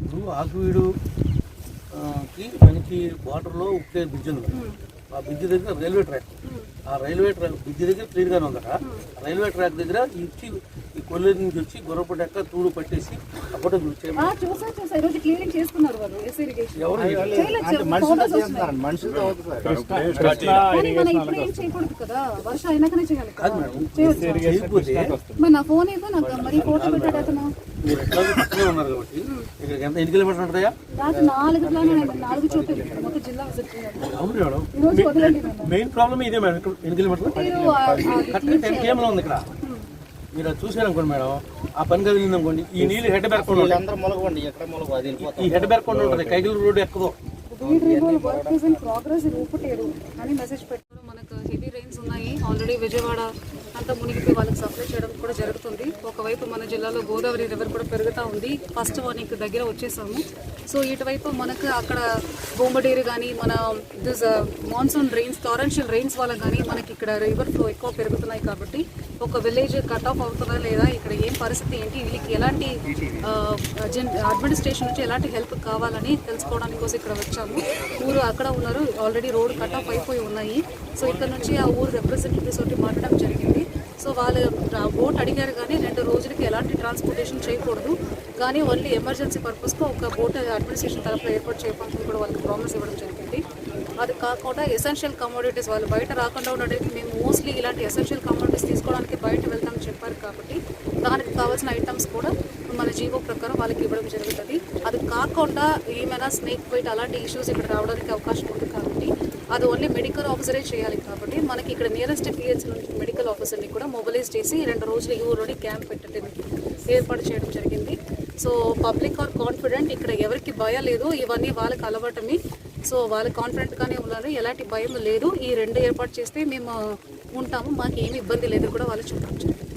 ఇప్పుడు ఆకువీడు ఆ, కి మనకి బార్డర్లో ఒకే బ్రిడ్జ్ ఉంది. కదా. ఆ బ్రిడ్జ్ దగ్గర రైల్వే ట్రాక్. ఆ రైల్వే ట్రాక్ బ్రిడ్జ్ దగ్గర క్లియర్ గానే ఉందట రైల్వే ట్రాక్ దగ్గర ఇచ్చి ఈ కొల్లేరు నుంచి వచ్చి గొర్రపడ్డ ఎక్క తూడు పట్టేసి అప్పటి ఏం చేయకూడదు కదా. మేడం చేయకపోతే రోజు వదలండి నన్ను. మెయిన్ ప్రాబ్లమ్ ఇదే మేడం. ఇక్కడ ఎన్ని కిలోమీటర్లు? కరెక్ట్గా టెన్ కేఎంలో ఉంది ఇక్కడ. మీరు చూసారనుకోండి మేడం ఆ పని కదిలింది అనుకోండి ఈ నీళ్ళు హెడ్ వెళ్ళిపోతాం ఈ హెడ్ బ్యాక్ ఉంటుంది కైకిల్ రోడ్ ఎక్కదో మనకు హెవీ రైన్స్ ఉన్నాయి. ఆల్రెడీ విజయవాడ అంతా మునిగిపోయి వాళ్ళకి సప్లై చేయడం కూడా జరుగుతుంది. ఒకవైపు మన జిల్లాలో గోదావరి రివర్ కూడా పెరుగుతూ ఉంది. ఫస్ట్ వానికి దగ్గర వచ్చేసాము. సో ఇటువైపు మనకు అక్కడ బొమ్మడేరు కానీ మన this monsoon rains torrential rains వల్ల కానీ మనకి ఇక్కడ రివర్ ఫ్లో ఎక్కువ పెరుగుతున్నాయి కాబట్టి ఒక విలేజ్ కట్ ఆఫ్ అవుతుందా లేదా? ఇక్కడ ఏం పరిస్థితి ఏంటి? వీళ్ళకి ఎలాంటి అడ్మినిస్ట్రేషన్ నుంచి ఎలాంటి హెల్ప్ కావాలని తెలుసుకోవడానికి కోసం ఇక్కడ వచ్చాము. ఊరు అక్కడ ఉన్నారు. ఆల్రెడీ రోడ్ కట్ ఆఫ్ అయిపోయి ఉన్నాయి. సో ఇక్కడ నుంచి ఆ ఊరు రిప్రజెంటేటివ్స్ తోటి మాట్లాడడం జరిగింది. సో వాళ్ళు బోట్ అడిగారు కానీ రెండు రోజులకి ఎలాంటి ట్రాన్స్పోర్టేషన్ చేయకూడదు. కానీ ఓన్లీ ఎమర్జెన్సీ పర్పస్కి ఒక బోట్ అడ్మినిస్ట్రేషన్ తరఫున ఏర్పాటు చేయడానికి కూడా వాళ్ళకి ప్రామిస్ ఇవ్వడం జరిగింది. అది కాకుండా ఎసెన్షియల్ కమోడిటీస్ వాళ్ళు బయట రాకుండా ఉండడానికి మేము మోస్ట్లీ ఇలాంటి ఎసెన్షియల్ కమోడిటీస్ తీసుకోవడానికి బయట వెళ్తామని చెప్పారు కాబట్టి దానికి కావాల్సిన ఐటమ్స్ కూడా మన జీవో ప్రకారం వాళ్ళకి ఇవ్వడం జరుగుతుంది. అది కాకుండా ఏమైనా స్నేక్ బైట్ అలాంటి ఇష్యూస్ ఇక్కడ రావడానికి అవకాశం ఉంది కాబట్టి అది ఓన్లీ మెడికల్ ఆఫీసరే చేయాలి కాబట్టి మనకి ఇక్కడ నియరెస్ట్ పిహెచ్ నుంచి మెడికల్ ఆఫీసర్ని కూడా మొబిలైజ్ చేసి రెండు రోజులు ఈ ఊరిలోని క్యాంప్ పెట్టడానికి ఏర్పాటు చేయడం జరిగింది. సో పబ్లిక్ ఆర్ కాన్ఫిడెంట్ ఇక్కడ ఎవరికి భయం లేదు ఇవన్నీ వాళ్ళకి అలవాటమే సో వాళ్ళు కాన్ఫిడెంట్గానే ఉన్నారు. ఎలాంటి భయం లేదు. ఈ రెండు ఏర్పాటు చేస్తే మేము ఉంటాము. మాకు ఏమి ఇబ్బంది లేదు. కూడా వాళ్ళు చూపించారు